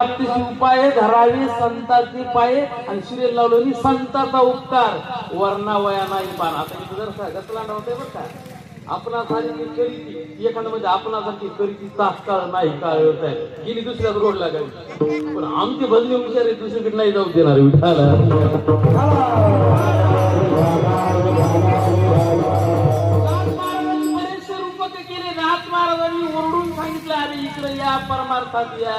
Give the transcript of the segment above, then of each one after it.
प्राप्तीची उपाय धरावी संताची पाये आणि शिरे लावलेली संताचा उपकार. वर्णा वया नाही पान. आता इथं जर गतला नव्हते बरं का. आपणासारखी करीती. एखादं म्हणजे आपणासारखी करीती तात्काळ नाही काळ आहे. गेली दुसऱ्याच रोड गेली पण आमची भजने हुशार आहे दुसरीकडे नाही जाऊ देणार. विठाला केले. महाराजांनी ओरडून सांगितलं अरे इकडे या परमार्थात या.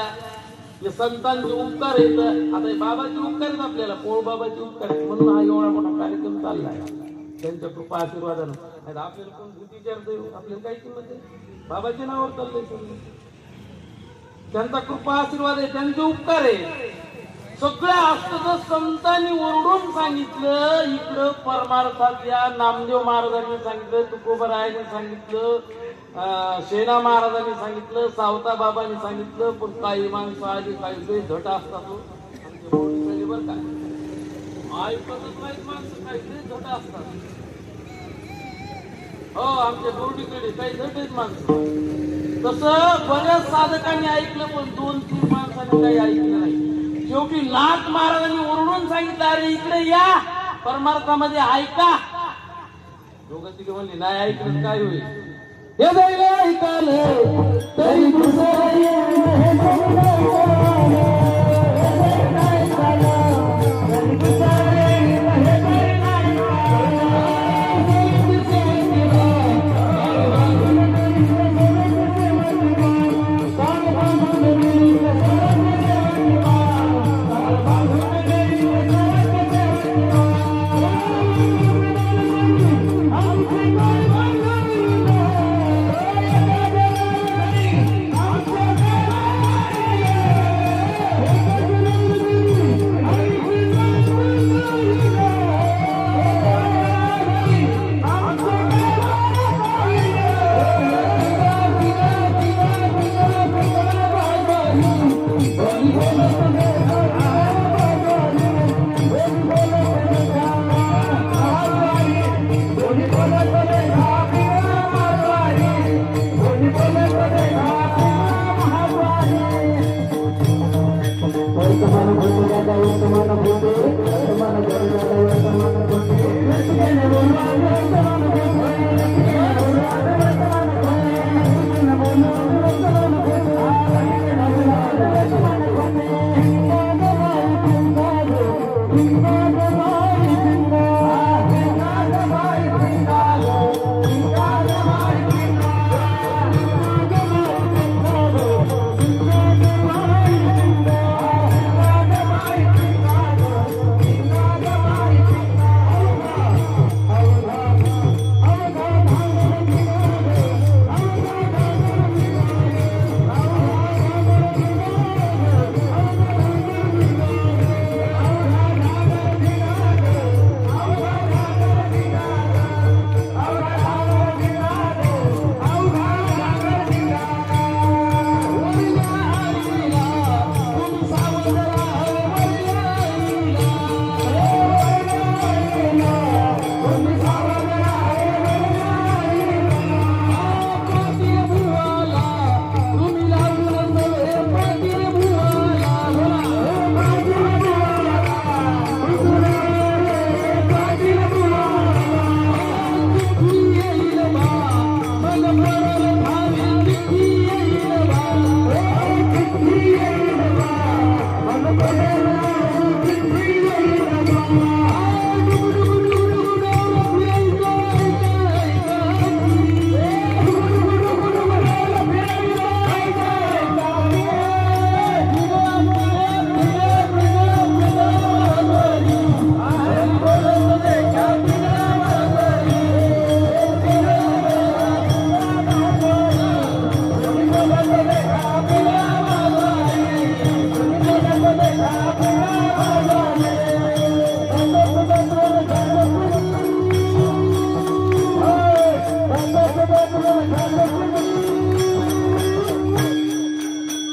हे संतांचे उपकार येत आता बाबाचे उपकार आहेत आपल्याला. पोळ बाबाचे उपकार आहेत? म्हणून हा एवढा मोठा कार्यक्रम चाललाय. त्यांच्या कृपा आशीर्वादानं. नाही आपल्याला कोण भीती विचारतोय आपल्याला काही किंमत आहे बाबाच्या नावावर चाललंय सगळं. त्यांचा कृपा आशीर्वाद आहे त्यांचे उपकार आहे. सगळ्या असतं संतांनी ओरडून सांगितलं इकडं परमार्थात या नामदेव महाराजांनी सांगितलं तुकोबरायांनी सांगितलं शेना महाराजांनी सांगितलं सावता बाबांनी सांगितलं पण काही माणसं आली काही झट असतात हो. तो बरं काय ऐकतच नाहीत माणसं काही लय झट असतात. हो आमच्या बोर्डीकडे काही झट आहेत माणसं. तसं बऱ्याच साधकांनी ऐकलं पण दोन तीन माणसांनी काही ऐकलं नाही. शेवटी नाथ महाराजांनी ओरडून सांगितलं अरे इकडे या. परमार्थामध्ये ऐका. दोघं तिघे म्हणले नाही ऐकलं काय होईल? हे जाईल ऐकालं तरी दुसरं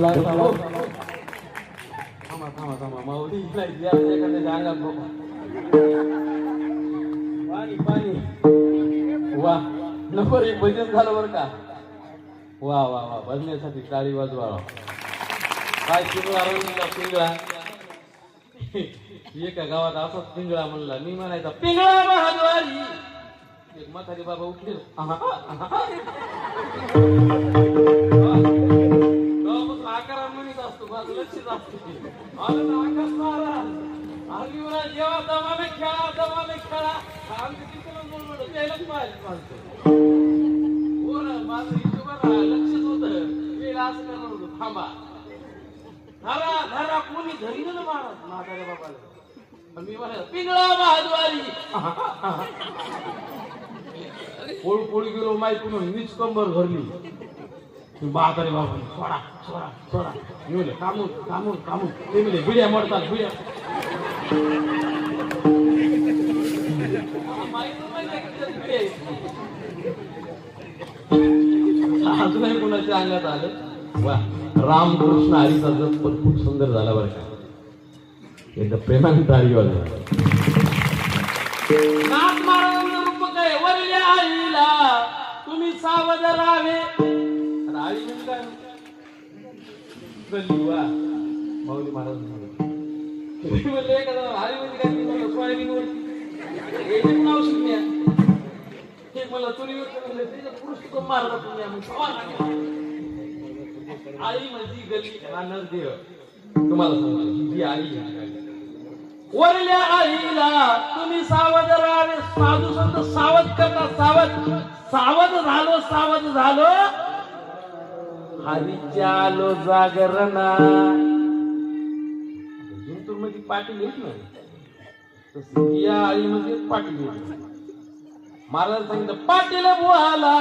जमला थांबा थांबा थांबा माऊली नाही या एखाद्याच्या अंगात बघा पाणी पाणी वा नंबर एक भजन झालं बरं का वा वा वा भजण्यासाठी टाळी वाजवा काय पिंगळा म्हणला पिंगळा एका गावात असाच पिंगळा म्हणला मी म्हणायचा पिंगळा महाद्वारी एक म्हातारी बाबा उठले म्हणत असतो असते आलं आकाश महाराज जेव्हा दमाने खेळा दमाने खेळा आमच्या तिकडून म्हणून त्यालाच पाहिजे माणसं हो ना माझं लक्षच होतं मी असं करणार थांबा धरा धरा कोणी धरी ना महाराज म्हाताऱ्या बाबाला मी म्हणाल पिंगळा महाद्वारी पोळ पोळी गेलो माहिती म्हणून मीच कंबर भरली म्हातारे बाबा सोडा सोडा सोडा. येऊले म्हणले कामून कामून कामून ते म्हणले बिड्या मोडतात बिड्या माहिती नाही अजूनही कोणाच्या अंगात आलं? वा रामकृष्ण हरीचा जप पण खूप सुंदर झाला बरं का. एकदा प्रेमाने तारी वाजवा. नाथ महाराजांचं रूप काय वरल्या आईला तुम्ही सावध राहावे. आणि आई म्हणजे माऊली महाराज म्हणले आई म्हणजे काय? म्हणजे सोयाबीन वरती मला तुम्ही पुरुष मारला तुम्ही सवाल आई तुम्हाला सांगतो ही जी आई वरल्या आईला तुम्ही सावध राहावे. साधू संत सावध करता सावध. सावध झालो सावध झालो. हरिचालो जागरणा. जिंतूर म्हणजे पाटील येत ना या आई म्हणजे पाटील महाराज सांगितलं पाटील बुवाला